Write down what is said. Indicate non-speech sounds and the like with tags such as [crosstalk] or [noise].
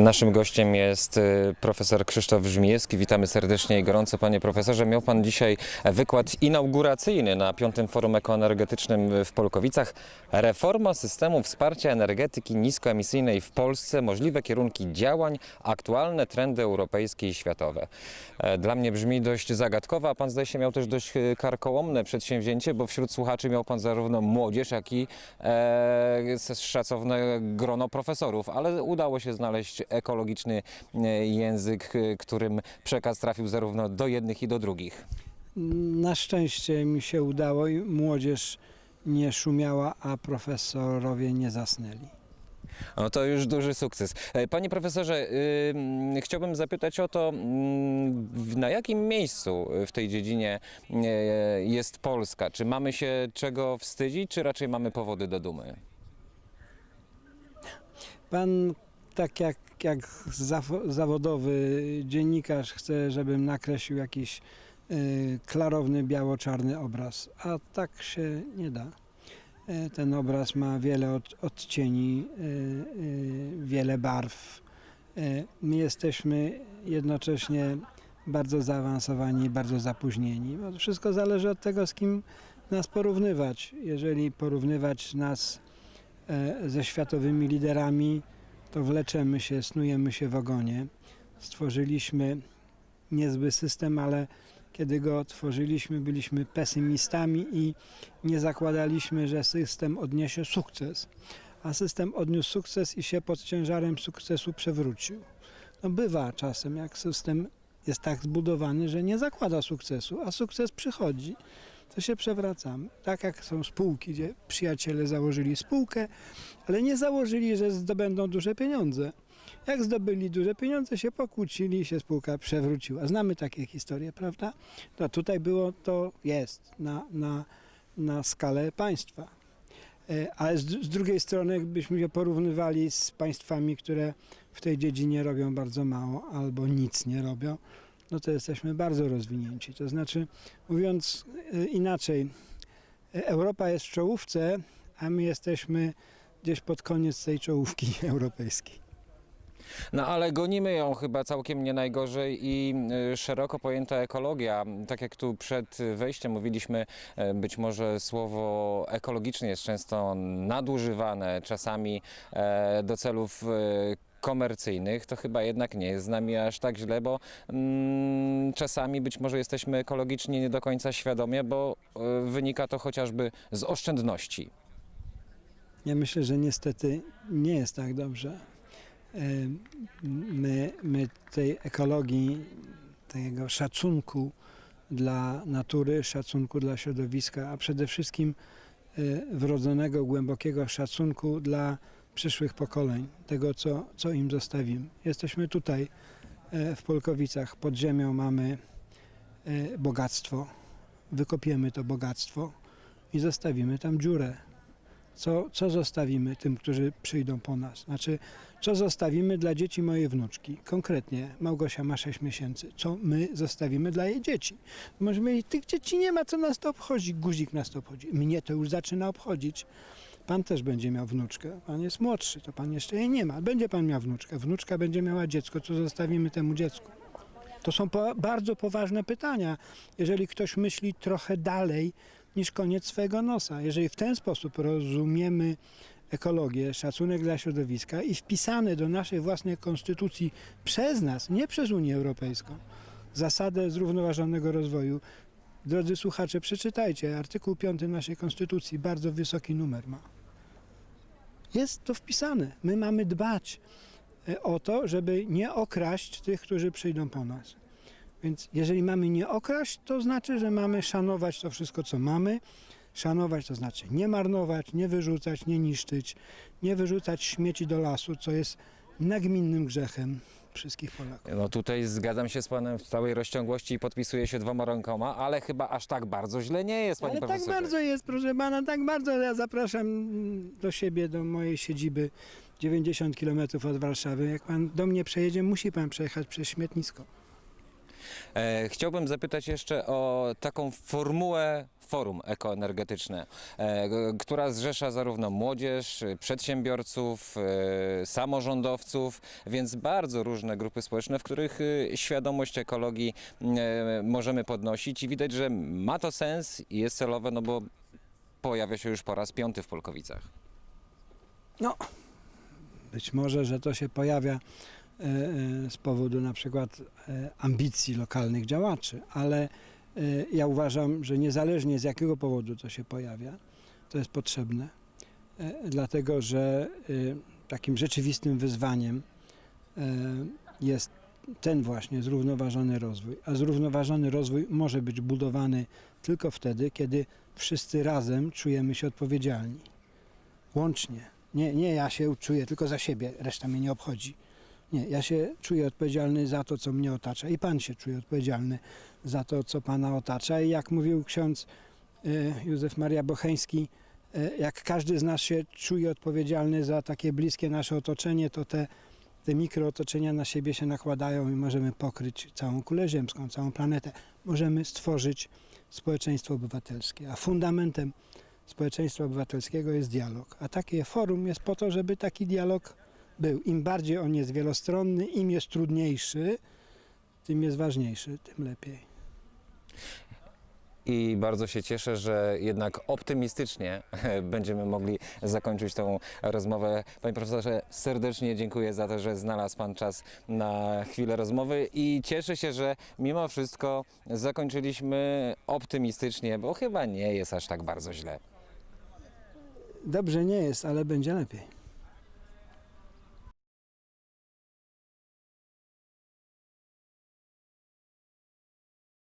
Naszym gościem jest y, profesor Krzysztof Brzmiejewski. Witamy serdecznie i gorąco, panie profesorze. Miał pan dzisiaj wykład inauguracyjny na piątym forum ekoenergetycznym w Polkowicach. Reforma systemu wsparcia energetyki niskoemisyjnej w Polsce, możliwe kierunki działań, aktualne trendy europejskie i światowe. E, Dla mnie brzmi dość zagadkowo, a pan zdaje się miał też dość y, karkołomne przedsięwzięcie, bo wśród słuchaczy miał pan zarówno młodzież, jak i e, szacowne grono profesorów, ale udało się znaleźć ekologiczny e, język, e, którym przekaz trafił zarówno do jednych i do drugich. Na szczęście mi się udało i młodzież nie szumiała, a profesorowie nie zasnęli. No to już duży sukces. E, Panie profesorze, ym, chciałbym zapytać o to, w- na jakim miejscu w tej dziedzinie e, jest Polska? Czy mamy się czego wstydzić, czy raczej mamy powody do dumy? Pan, tak jak, jak zawo- zawodowy dziennikarz, chce, żebym nakreślił jakiś y, klarowny, biało-czarny obraz, a tak się nie da. Y, Ten obraz ma wiele od, odcieni, y, wiele barw. My jesteśmy jednocześnie bardzo zaawansowani bardzo zapóźnieni. To wszystko zależy od tego, z kim nas porównywać. Jeżeli porównywać nas e, ze światowymi liderami, to wleczemy się, snujemy się w ogonie. Stworzyliśmy niezły system, ale kiedy go tworzyliśmy, byliśmy pesymistami i nie zakładaliśmy, że system odniesie sukces. A system odniósł sukces i się pod ciężarem sukcesu przewrócił. No bywa czasem, jak system jest tak zbudowany, że nie zakłada sukcesu, a sukces przychodzi, to się przewracamy. Tak jak są spółki, gdzie przyjaciele założyli spółkę, ale nie założyli, że zdobędą duże pieniądze. Jak zdobyli duże pieniądze, się pokłócili i się spółka przewróciła. Znamy takie historie, prawda? No tutaj było, to jest na, na, na skalę państwa. E, Ale z, z drugiej strony, jakbyśmy się porównywali z państwami, które w tej dziedzinie robią bardzo mało albo nic nie robią, no to jesteśmy bardzo rozwinięci. To znaczy, mówiąc e, inaczej, e, Europa jest w czołówce, a my jesteśmy gdzieś pod koniec tej czołówki [laughs] europejskiej. No ale gonimy ją chyba całkiem nie najgorzej i y, szeroko pojęta ekologia, tak jak tu przed wejściem mówiliśmy, e, być może słowo ekologiczne jest często nadużywane, czasami e, do celów e, komercyjnych, to chyba jednak nie jest z nami aż tak źle, bo mm, czasami być może jesteśmy ekologicznie nie do końca świadomie, bo e, wynika to chociażby z oszczędności. Ja myślę, że niestety nie jest tak dobrze. E, My, my tej ekologii, tego szacunku dla natury, szacunku dla środowiska, a przede wszystkim e, wrodzonego, głębokiego szacunku dla przyszłych pokoleń, tego, co, co im zostawimy. Jesteśmy tutaj e, w Polkowicach, pod ziemią mamy e, bogactwo, wykopiemy to bogactwo i zostawimy tam dziurę co, co zostawimy tym, którzy przyjdą po nas? Znaczy, co zostawimy dla dzieci mojej wnuczki? Konkretnie, Małgosia ma 6 miesięcy. Co my zostawimy dla jej dzieci? Może my, tych dzieci nie ma, co nas to obchodzi. Guzik nas to obchodzi. Mnie to już zaczyna obchodzić. Pan też będzie miał wnuczkę. Pan jest młodszy, to pan jeszcze jej nie ma. Będzie pan miał wnuczkę. Wnuczka będzie miała dziecko. Co zostawimy temu dziecku? To są po, bardzo poważne pytania. Jeżeli ktoś myśli trochę dalej niż koniec swojego nosa. Jeżeli w ten sposób rozumiemy ekologię, szacunek dla środowiska i wpisane do naszej własnej konstytucji przez nas, nie przez Unię Europejską, zasadę zrównoważonego rozwoju. Drodzy słuchacze, przeczytajcie artykuł 5 naszej konstytucji, bardzo wysoki numer ma. Jest to wpisane. My mamy dbać e, o to, żeby nie okraść tych, którzy przyjdą po nas. Więc jeżeli mamy nie okraść, to znaczy, że mamy szanować to wszystko, co mamy. Szanować to znaczy nie marnować, nie wyrzucać, nie niszczyć, nie wyrzucać śmieci do lasu, co jest nagminnym grzechem wszystkich Polaków. No tutaj zgadzam się z panem w całej rozciągłości i podpisuję się dwoma rękoma, ale chyba aż tak bardzo źle nie jest, panie Ale tak profesorze. bardzo jest, proszę pana, tak bardzo. Ja zapraszam do siebie, do mojej siedziby 90 km od Warszawy. Jak pan do mnie przejedzie, musi pan przejechać przez śmietnisko. E, chciałbym zapytać jeszcze o taką formułę forum ekoenergetyczne, e, która zrzesza zarówno młodzież, przedsiębiorców, e, samorządowców, więc bardzo różne grupy społeczne, w których świadomość ekologii możemy podnosić i widać, że ma to sens i jest celowe, no bo pojawia się już po raz piąty w Polkowicach. No, być może, że to się pojawia z powodu na przykład e, ambicji lokalnych działaczy, ale e, ja uważam, że niezależnie z jakiego powodu to się pojawia, to jest potrzebne, e, dlatego że e, takim rzeczywistym wyzwaniem e, jest ten właśnie zrównoważony rozwój. A zrównoważony rozwój może być budowany tylko wtedy, kiedy wszyscy razem czujemy się odpowiedzialni. Łącznie. Nie, nie ja się czuję tylko za siebie, reszta mnie nie obchodzi. Nie, ja się czuję odpowiedzialny za to, co mnie otacza i Pan się czuje odpowiedzialny za to, co Pana otacza. I jak mówił ksiądz y, Józef Maria Bocheński, y, jak każdy z nas się czuje odpowiedzialny za takie bliskie nasze otoczenie, to te, te mikrootoczenia na siebie się nakładają i możemy pokryć całą kulę ziemską, całą planetę. Możemy stworzyć społeczeństwo obywatelskie, a fundamentem społeczeństwa obywatelskiego jest dialog. A takie forum jest po to, żeby taki dialog był. Im bardziej on jest wielostronny, im jest trudniejszy, tym jest ważniejszy, tym lepiej. I bardzo się cieszę, że jednak optymistycznie [laughs] będziemy mogli zakończyć tą rozmowę. Panie profesorze, serdecznie dziękuję za to, że znalazł Pan czas na chwilę rozmowy i cieszę się, że mimo wszystko zakończyliśmy optymistycznie, bo chyba nie jest aż tak bardzo źle. Dobrze nie jest, ale będzie lepiej.